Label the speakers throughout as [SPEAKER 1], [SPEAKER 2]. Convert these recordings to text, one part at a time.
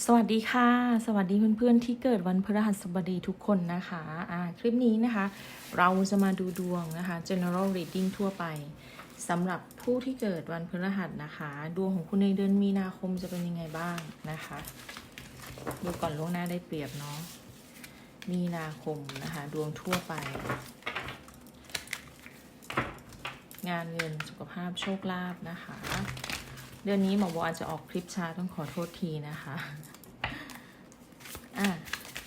[SPEAKER 1] สวัสดีค่ะ สวัสดีเพื่อนๆที่เกิดวันพฤหัสบดีทุกคนนะคะอ่าคลิปนี้นะคะ เราจะมาดูดวงนะคะ general reading ทั่วไปสำหรับผู้ที่เกิดวันพฤหัสนะคะ ดวงของคุณในเดือนมีนาคมจะเป็นยังไงบ้างนะคะ ดูก่อนล่วงหน้าได้เปรียบเนาะมีนาคมนะคะ ดวงทั่วไป งานเงินสุขภาพโชคลาภนะคะ เดือนนี้หมอโบอาจจะออกคลิปช้าต้องขอโทษทีนะคะอะ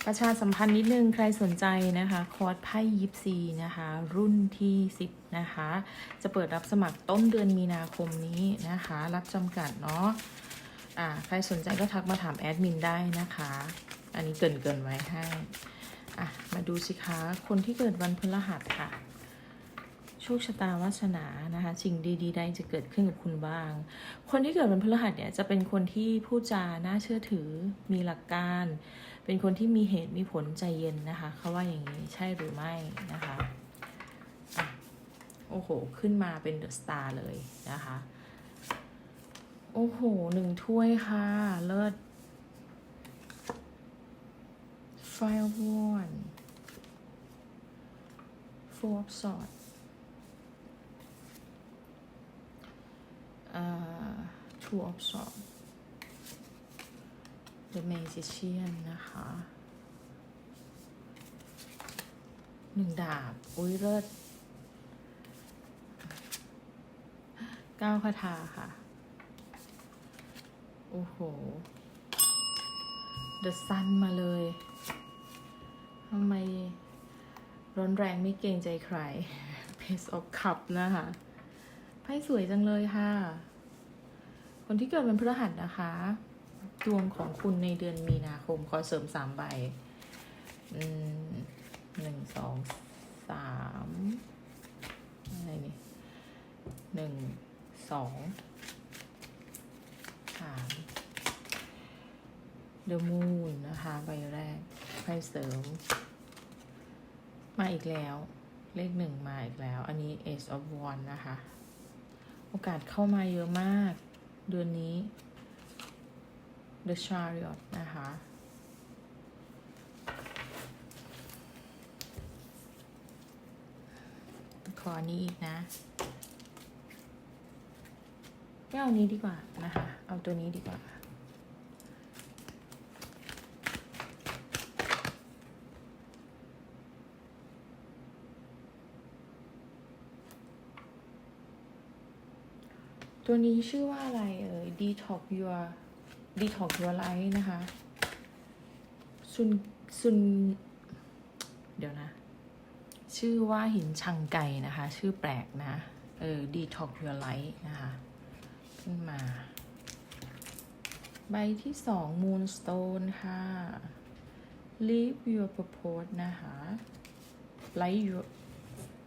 [SPEAKER 1] ประชาสัมพันธ์นิดนึงใครสนใจนะคะคอร์สไพ่ยิปซีนะคะ รุ่นที่ 10 นะคะ จะเปิดรับสมัครต้นเดือนมีนาคมนี้นะคะ รับจำกัดเนาะอ่าใครสนใจก็ทักมาถามแอดมินได้นะคะ อันนี้เกินเกินไว้ให้อะมาดูสิคะ คนที่เกิดวันพฤหัสค่ะ ชคชะตาวาสนานะคะสิ่งดีๆใดจะเกิดขึ้นกับคุณบ้าง คนที่เกิดวันพฤหัสเนี่ยจะเป็นคนที่พูดจาน่าเชื่อถือ มีหลักการ เป็นคนที่มีเหตุมีผลใจเย็นนะคะเขาว่าอย่างนี้ใช่หรือไม่นะคะโอ้โห ขึ้นมาเป็นเดอะสตาร์เลยนะคะ โอ้โหหนึ่งถ้วยค่ะ เลิศ Fire one Four of Swords อ่า Two of Swords The Magician นะคะหนึ่งดาบ อุ้ยเลิศเก้าคาถาค่ะ โอ้โห The Sun มาเลยทำไมร้อนแรงไม่เกรงใจใคร Page of Cup นะคะไพ่สวยจังเลยค่ะ คนที่เกิดวันพฤหัสนะคะ ดวงของคุณในเดือนมีนาคมขอเสริมสามใบอืมหนึ่งสองสามอะไรนี่หนึ่งสองสาม The Moon นะคะใบแรกไพ่เสริม มาอีกแล้ว เลขหนึ่งมาอีกแล้ว อันนี้ Ace of Wands นะคะ โอกาสเข้ามาเยอะมาก เดือนนี้ The Chariot นะคะ ขออันนี้อีกนะ ไม่เอานี้ดีกว่านะคะ เอาตัวนี้ดีกว่า ตัวนี้ชื่อว่าอะไรเอ่ย Detox Your Detox Your Life นะคะซุนซุนเดี๋ยวนะ ชื่อว่าหินชังไก่นะคะ ชื่อแปลกนะ เออ Detox Your Life นะคะ ขึ้นมา ใบที่สอง Moonstone ค่ะ Leave Your Purpose นะคะ Light Your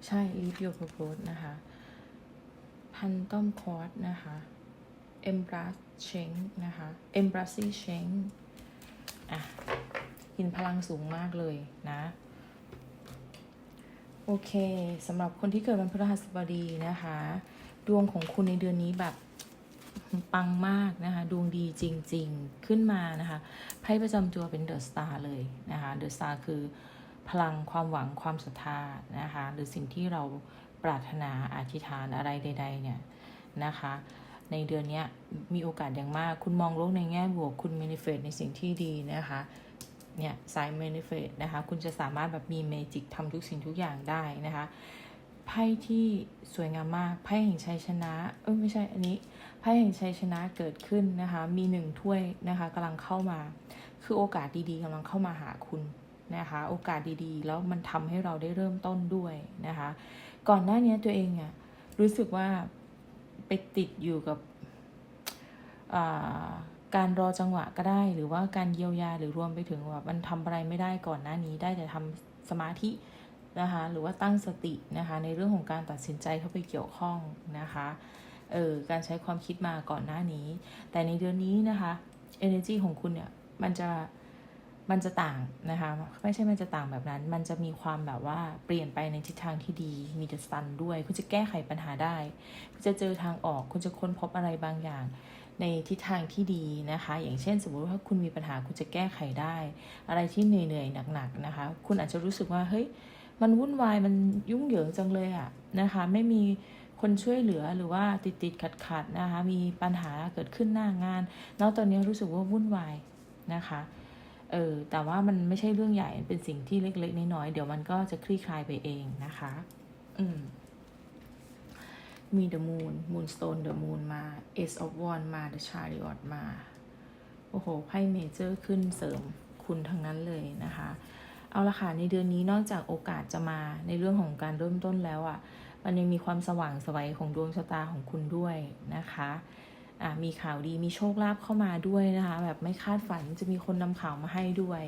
[SPEAKER 1] ใช่ Leave Your Purpose นะคะ พันต้อมคอร์สนะคะเอ็มบรัสเชงนะคะเอ็มบรัสซี่เชงอะหินพลังสูงมากเลยนะ โอเคสำหรับคนที่เกิดวันพฤหัสบดีนะคะ ดวงของคุณในเดือนนี้แบบปังมากนะคะ ดวงดีจริง ๆ ขึ้นมานะคะไพ่ประจำตัวเป็นเดอะสตาร์เลยนะคะเดอะสตาร์คือ พลังความหวังความศรัทธานะคะหรือสิ่งที่เราปรารถนาอธิษฐานอะไรใด ๆ เนี่ยนะคะ ในเดือนนี้มีโอกาสอย่างมาก คุณมองโลกในแง่บวกคุณม a นิเฟตในสิ่งที่ดีนะคะเนี่ยสายม a นิเฟตนะคะคุณจะสามารถแบบมีเมจิกทำทุกสิ่งทุกอย่างได้นะคะไพ่ที่สวยงามมากไพ่แห่งชัยชนะ เออไม่ใช่อันนี้ไพ่แห่งชัยชนะเกิดขึ้นนะคะ มีหนึ่งถ้วยนะคะกำลังเข้ามา คือโอกาสดีๆกำลังเข้ามาหาคุณ นะคะ โอกาสดีๆ แล้วมันทำให้เราได้เริ่มต้นด้วยนะคะ ก่อนหน้านี้ตัวเองอะรู้สึกว่าไปติดอยู่กับการรอจังหวะก็ได้ หรือว่าการเยียวยาหรือรวมไปถึงว่ามันทำอะไรไม่ได้ก่อนหน้านี้ได้แต่ทำสมาธินะคะหรือว่าตั้งสตินะคะในเรื่องของการตัดสินใจเข้าไปเกี่ยวข้องนะคะเออการใช้ความคิดมาก่อนหน้านี้ แต่ในเดือนนี้นะคะ energy ของคุณเนี่ยมันจะ มันจะต่างนะคะ ไม่ใช่มันจะต่างแบบนั้น มันจะมีความแบบว่าเปลี่ยนไปในทิศทางที่ดี มีเดอะซันด้วย คุณจะแก้ไขปัญหาได้ คุณจะเจอทางออก คุณจะค้นพบอะไรบางอย่าง ในทิศทางที่ดีนะคะ อย่างเช่น สมมติว่าคุณมีปัญหาคุณจะแก้ไขได้ อะไรที่เหนื่อยๆหนักๆนะคะ คุณอาจจะรู้สึกว่าเฮ้ย มันวุ่นวาย มันยุ่งเหยิงจังเลยอะนะคะ ไม่มีคนช่วยเหลือหรือว่าติดติดขัดขัดๆนะคะ มีปัญหาเกิดขึ้นหน้างาน แล้วตอนนี้รู้สึกว่าวุ่นวายนะคะ เออแต่ว่ามันไม่ใช่เรื่องใหญ่เป็นสิ่งที่เล็ก ๆ น้อยๆเดี๋ยวมันก็จะคลี่คลายไปเองนะคะ อืมมี the moon moonstone the moon มา ace of wand มา the chariot มา โอ้โห ไพ่เมเจอร์ขึ้นเสริมคุณทั้งนั้นเลยนะคะ เอาละค่ะ ในเดือนนี้นอกจากโอกาสจะมาในเรื่องของการเริ่มต้นแล้วอะ่ะ มันยังมีความสว่างไสวัยของดวงชะตาของคุณด้วยนะคะ มีข่าวดีมีโชคลาภเข้ามาด้วยนะคะ แบบไม่คาดฝันจะมีคนนำข่าวมาให้ด้วย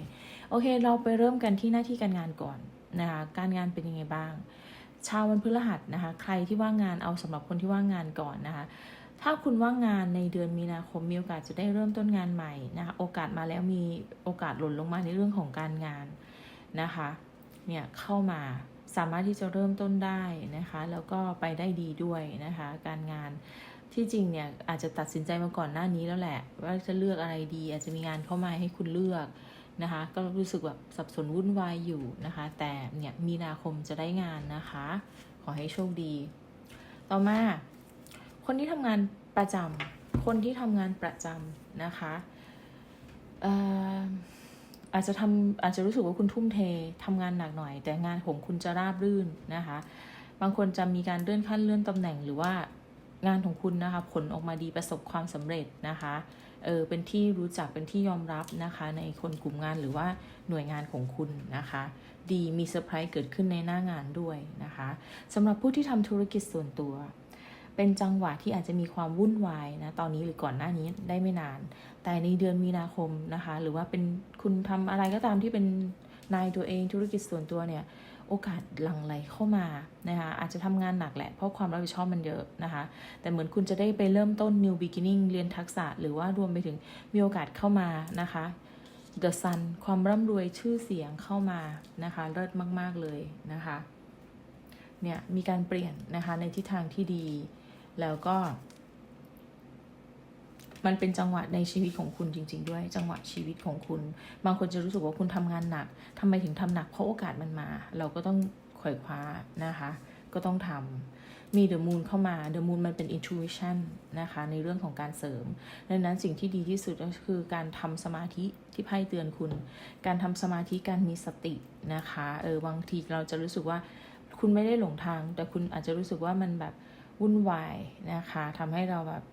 [SPEAKER 1] โอเค เราไปเริ่มกันที่หน้าที่การงานก่อนนะคะการงานเป็นยังไงบ้าง ชาววันพฤหัสนะคะ ใครที่ว่างงานเอาสำหรับคนที่ว่างงานก่อนนะคะ ถ้าคุณว่างงานในเดือนมีนาคมมีโอกาสจะได้เริ่มต้นงานใหม่นะคะโอกาสมาแล้วมีโอกาสหล่นลงมาในเรื่องของการงานนะคะเนี่ยเข้ามาสามารถที่จะเริ่มต้นได้นะคะ แล้วก็ไปได้ดีด้วยนะคะ การงาน ที่จริงเนี่ยอาจจะตัดสินใจมาก่อนหน้านี้แล้วแหละ ว่าจะเลือกอะไรดี อาจจะมีงานเข้ามาให้คุณเลือกนะคะ ก็รู้สึกแบบสับสนวุ่นวายอยู่นะคะ แต่เนี่ยมีนาคมจะได้งานนะคะ ขอให้โชคดี ต่อมา คนที่ทำงานประจำคนที่ทำงานประจำนะคะอออาจจะทำอาจจะรู้สึกว่าคุณทุ่มเททำงานหนักหน่อย แต่งานของคุณจะราบรื่นนะคะ บางคนจะมีการเลื่อนขั้นเลื่อนตำแหน่งหรือว่า งานของคุณนะคะ ผลออกมาดีประสบความสำเร็จนะคะเออเป็นที่รู้จักเป็นที่ยอมรับนะคะ ในคนกลุ่มงานหรือว่าหน่วยงานของคุณนะคะ ดีมีเซอร์ไพรส์เกิดขึ้นในหน้างานด้วยนะคะสำหรับผู้ที่ทำธุรกิจส่วนตัว เป็นจังหวะที่อาจจะมีความวุ่นวายนะตอนนี้หรือก่อนหน้านี้ได้ไม่นาน แต่ในเดือนมีนาคมนะคะ หรือว่าเป็นคุณทำอะไรก็ตามที่เป็นนายตัวเองธุรกิจส่วนตัวเนี่ย โอกาสหลั่งไหลเข้ามานะคะอาจจะทำงานหนักแหละเพราะความรับผิดชอบมันเยอะนะคะ แต่เหมือนคุณจะได้ไปเริ่มต้น new beginning เรียนทักษะ หรือว่ารวมไปถึงมีโอกาสเข้ามานะคะ the sun ความร่ำรวยชื่อเสียงเข้ามานะคะเลิศมาก ๆ เลยนะคะเนี่ยมีการเปลี่ยนนะคะในทิศทางที่ดี แล้วก็ มันเป็นจังหวะในชีวิตของคุณจริง ๆ ด้วย จังหวะชีวิตของคุณ บางคนจะรู้สึกว่าคุณทำงานหนักทำไมถึงทำหนักเพราะโอกาสมันมา เราก็ต้องขวอยคว้านะคะ ก็ต้องทำมีเดอะมูนเข้ามาเดอะมูนมันเป็น intuition นะคะในเรื่องของการเสริม ดังนั้นสิ่งที่ดีที่สุดก็คือการทำสมาธิที่ไพ่เตือนคุณ การทำสมาธิการมีสตินะคะเออบางทีเราจะรู้สึกว่าคุณไม่ได้หลงทาง แต่คุณอาจจะรู้สึกว่ามันแบบวุ่นวายนะคะทำให้เราแบบ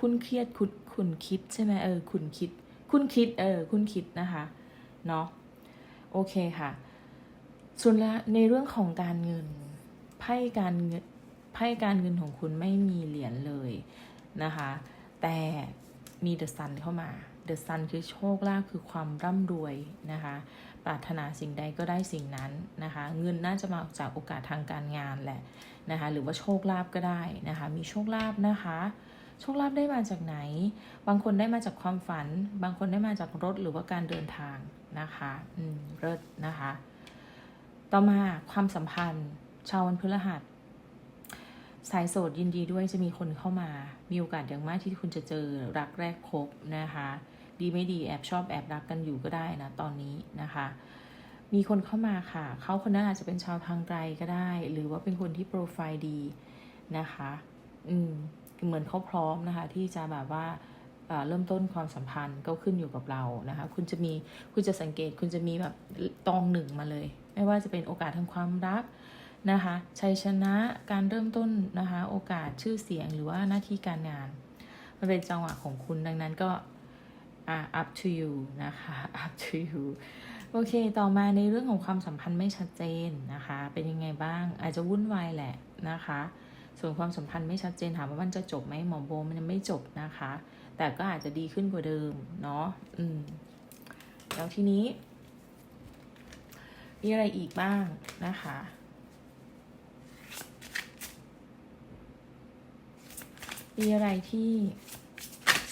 [SPEAKER 1] คุณเครียดคุณคุณคิดใช่ไหมเออ คุณคิด คุณคิด เออ คุณคิดนะคะ เนาะโอเคค่ะ ส่วนละในเรื่องของการเงินไพ่การเงินไพ่การเงินของคุณไม่มีเหรียญเลยนะคะ แต่มีเดอะซันเข้ามาเดอะซันคือโชคลาภคือความร่ำรวยนะคะ ปรารถนาสิ่งใดก็ได้สิ่งนั้นนะคะ เงินน่าจะมาจากโอกาสทางการงานแหละนะคะ หรือว่าโชคลาภก็ได้นะคะ มีโชคลาภนะคะ โชคลาภได้มาจากไหน บางคนได้มาจากความฝัน บางคนได้มาจากรถหรือว่าการเดินทางนะคะอืมเลิศนะคะ ต่อมาความสัมพันธ์ ชาววันพฤหัสสายโสดยินดีด้วยจะมีคนเข้ามา มีโอกาสอย่างมากที่คุณจะเจอรักแรกพบนะคะ ดีไม่ดีแอบชอบแอบรักกันอยู่ก็ได้นะตอนนี้นะคะ มีคนเข้ามาค่ะ เขาคนนั้นอาจจะเป็นชาวทางไกลก็ได้ หรือว่าเป็นคนที่โปรไฟล์ดีนะคะ อืม เหมือนเขาพร้อมนะคะที่จะแบบว่าเริ่มต้นความสัมพันธ์ก็ขึ้นอยู่กับเรานะคะ คุณจะมีคุณจะสังเกตคุณจะมีแบบตองหนึ่งมาเลย ไม่ว่าจะเป็นโอกาสทางความรักนะคะชัยชนะการเริ่มต้นนะคะ โอกาสชื่อเสียงหรือว่าหน้าที่การงาน มันเป็นจังหวะของคุณดังนั้นก็อ่า up to you นะคะ up to you โอเค ต่อมาในเรื่องของความสัมพันธ์ไม่ชัดเจนนะคะ เป็นยังไงบ้างอาจจะวุ่นวายแหละนะคะ ส่วนความสัมพันธ์ไม่ชัดเจนถามว่ามันจะจบไหมหมอโบมันยังไม่จบนะคะ แต่ก็อาจจะดีขึ้นกว่าเดิมเนาะอืม แล้วทีนี้ มีอะไรอีกบ้างนะคะมีอะไรที่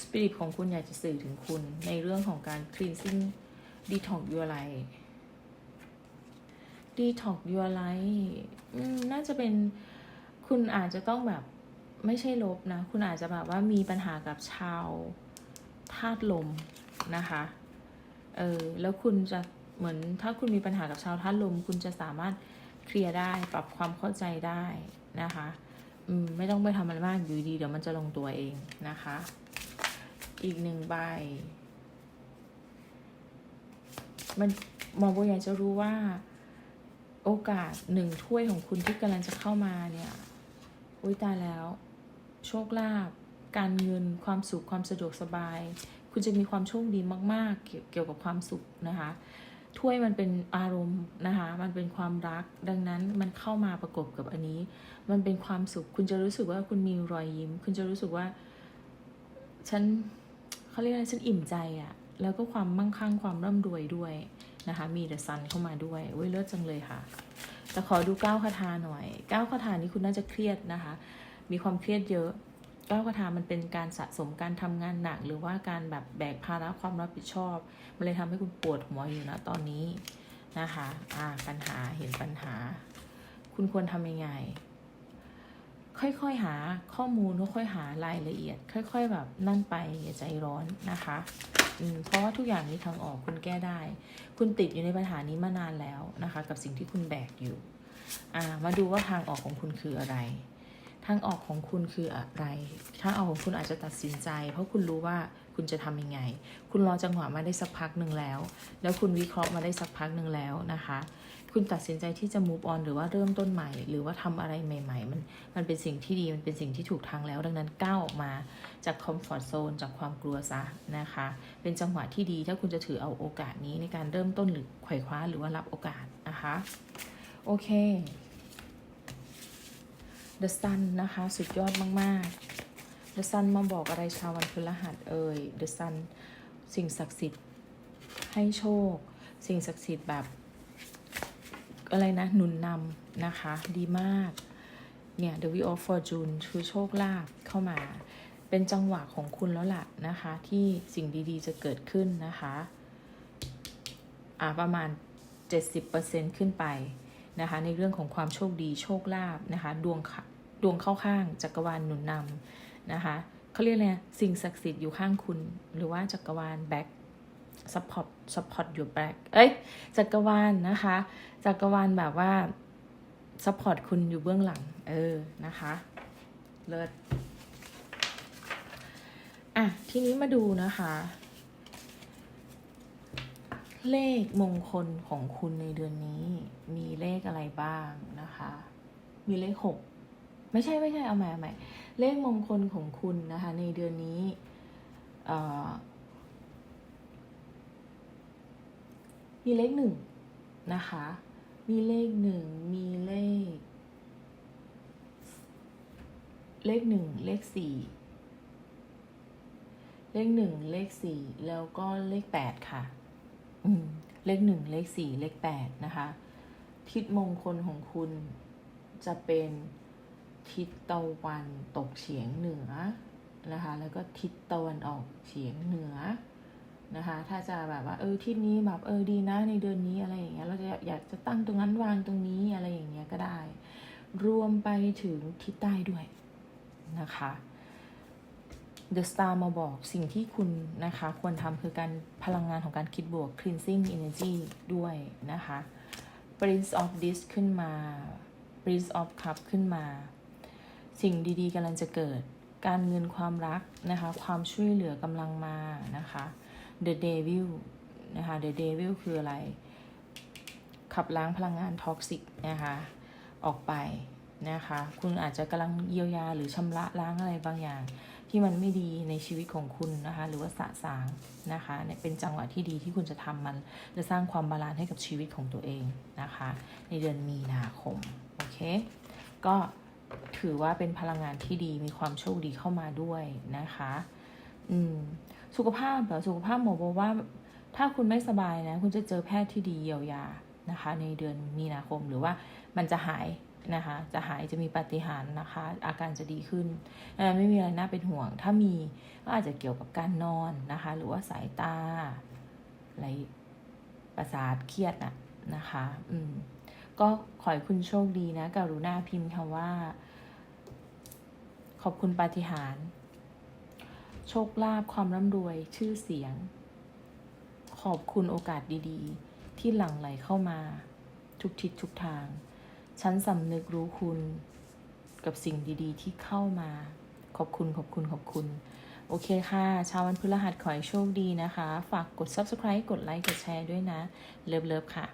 [SPEAKER 1] สปิริตของคุณอยากจะสื่อถึงคุณในเรื่องของการ cleansing detox your life detox your life น่าจะเป็น คุณอาจจะต้องแบบไม่ใช่ลบนะ คุณอาจจะแบบว่ามีปัญหากับชาวธาตุลมนะคะ เออ แล้วคุณจะเหมือนถ้าคุณมีปัญหากับชาวธาตุลม คุณจะสามารถเคลียร์ได้ปรับความเข้าใจได้นะคะอืมไม่ต้องไปทำอะไรมากอยู่ดีเดี๋ยวมันจะลงตัวเองนะคะ อีกหนึ่งใบ มันมอโบอยากจะรู้ว่า โอกาสหนึ่งถ้วยของคุณที่กำลังจะเข้ามาเนี่ย อุ้ยตายแล้ว โชคลาภการเงินความสุขความสะดวกสบาย คุณจะมีความโชคดีมากๆเกี่ยวเกี่ยวกับความสุขนะคะถ้วยมันเป็นอารมณ์นะคะ มันเป็นความรัก ดังนั้นมันเข้ามาประกบกับอันนี้ มันเป็นความสุข คุณจะรู้สึกว่าคุณมีรอยยิ้ม คุณจะรู้สึกว่า ฉันเขาเรียกอะไรฉันอิ่มใจอะแล้วก็ความมั่งคั่งความร่ำรวยด้วยนะคะ มีเดอะซันเข้ามาด้วยเว้ยเลิศจังเลยค่ะ แต่ขอดูก้าวคาถาหน่อยก้าวคาถานี้คุณน่าจะเครียดนะคะ มีความเครียดเยอะก้าวคาถามันเป็นการสะสมการทำงานหนัก หรือว่าการแบบแบกภาระความรับผิดชอบ มันเลยทำให้คุณปวดหัวอยู่นะตอนนี้นะคะ อ่า ปัญหาเห็นปัญหา คุณควรทำยังไง ค่อยๆหาข้อมูลค่อยๆหารายละเอียด ค่อย ๆ แบบนั่นไปอย่าใจร้อนนะคะ เพราะว่าทุกอย่างมีทางออกคุณแก้ได้ คุณติดอยู่ในปัญหานี้มานานแล้วนะคะ กับสิ่งที่คุณแบกอยู่ มาดูว่าทางออกของคุณคืออะไร ทางออกของคุณคืออะไรทางออกของคุณอาจจะตัดสินใจ เพราะคุณรู้ว่าคุณจะทำยังไง คุณรอจังหวะมาได้สักพักหนึ่งแล้ว แล้วคุณวิเคราะห์มาได้สักพักหนึ่งแล้วนะคะ คุณตัดสินใจที่จะ move on หรือว่าเริ่มต้นใหม่ หรือว่าทำอะไรใหม่ ๆ มันมันเป็นสิ่งที่ดี มันเป็นสิ่งที่ถูกทางแล้ว ดังนั้นก้าวออกมาจาก comfort zone จากความกลัวซะนะคะ เป็นจังหวะที่ดีถ้าคุณจะถือเอาโอกาสนี้ในการเริ่มต้นหรือไขว่คว้าหรือว่ารับโอกาสนะคะ โอเค The Sun นะคะ สุดยอดมาก ๆ The Sun มาบอกอะไรชาววันพฤหัสเอ่ย The Sun สิ่งศักดิ์สิทธิ์ให้โชค สิ่งศักดิ์สิทธิ์แบบ อะไรนะหนุนนำนะคะ ดีมาก เนี่ย The Wheel of Fortune คือโชคลาภเข้ามา เป็นจังหวะของคุณแล้วล่ะนะคะ ที่สิ่งดีๆจะเกิดขึ้นนะคะ อ่าประมาณ 70%ขึ้นไป นะคะ ในเรื่องของความโชคดีโชคลาภนะคะ ดวงดวงเข้าข้างจักรวาลหนุนนำนะคะเขาเรียกอะไรสิ่งศักดิ์สิทธิ์อยู่ข้างคุณ หรือว่าจักรวาลแบ็ก support support your back เอ้ยจักรวาลนะคะ จักรวาลแบบว่า support คุณอยู่เบื้องหลัง เออ นะคะ เลิศอะ ทีนี้มาดูนะคะ เลขมงคลของคุณในเดือนนี้ มีเลขอะไรบ้างนะคะ มีเลขหกไม่ใช่ไม่ใช่เอาใหม่เอาใหม่เลขมงคลของคุณนะคะ ในเดือนนี้มีเลขหนึ่งนะคะ มีเลขหนึ่งมีเลข เลขหนึ่งเลขสี่เลขหนึ่งเลขสี่แล้วก็เลขแปดค่ะ เลขหนึ่งเลขสี่เลขแปดนะคะ ทิศมงคลของคุณจะเป็นทิศตะวันตกเฉียงเหนือนะคะ แล้วก็ทิศตะวันออกเฉียงเหนือนะคะ ถ้าจะแบบว่าเออทิศนี้แบบเออดีนะในเดือนนี้อะไรอย่างเงี้ย เราจะอยากจะตั้งตรงนั้นวางตรงนี้อะไรอย่างเงี้ยก็ได้ รวมไปถึงทิศใต้ด้วยนะคะ The Star มาบอกสิ่งที่คุณนะคะ ควรทำคือการพลังงานของการคิดบวก cleansing energy ด้วยนะคะ Prince of This ขึ้นมา Prince of Cup ขึ้นมา สิ่งดีๆกำลังจะเกิด การเงินความรักนะคะ ความช่วยเหลือกำลังมานะคะ The Devil นะคะ The Devil คืออะไร ขับล้างพลังงานท็อกซิกนะคะ ออกไปนะคะ คุณอาจจะกำลังเยียวยาหรือชำระล้างอะไรบางอย่าง ที่มันไม่ดีในชีวิตของคุณนะคะ หรือว่าสะสางนะคะเนี่ยเป็นจังหวะที่ดีที่คุณจะทำมันจะสร้างความบาลานซ์ให้กับชีวิตของตัวเองนะคะ ในเดือนมีนาคมโอเค ก็ถือว่าเป็นพลังงานที่ดีมีความโชคดีเข้ามาด้วยนะคะ อืมสุขภาพแบบสุขภาพหมอบอกว่า ถ้าคุณไม่สบายนะ คุณจะเจอแพทย์ที่ดีเยียวยานะคะ ในเดือนมีนาคมหรือว่ามันจะหาย นะคะ จะหายจะมีปาฏิหารย์นะคะ อาการจะดีขึ้นไม่มีอะไรน่าเป็นห่วง ถ้ามีก็อาจจะเกี่ยวกับการนอนนะคะ หรือว่าสายตาอะไรประสาทเครียดน่ะนะคะ อืม ก็ขอให้คุณโชคดีนะกรุณาพิมพ์คำว่า ขอบคุณปาฏิหาริย์โชคลาภความร่ำรวยชื่อเสียง ขอบคุณโอกาสดีๆ ที่หลั่งไหลเข้ามา ทุกทิศทุกทาง ฉันสำนึกรู้คุณกับสิ่งดีๆ ที่เข้ามา ขอบคุณขอบคุณขอบคุณ โอเคค่ะ ชาววันพฤหัสขอให้โชคดีนะคะ ฝากกด subscribe กดไลค์กดแชร์ด้วยนะ เลิฟเลิฟค่ะ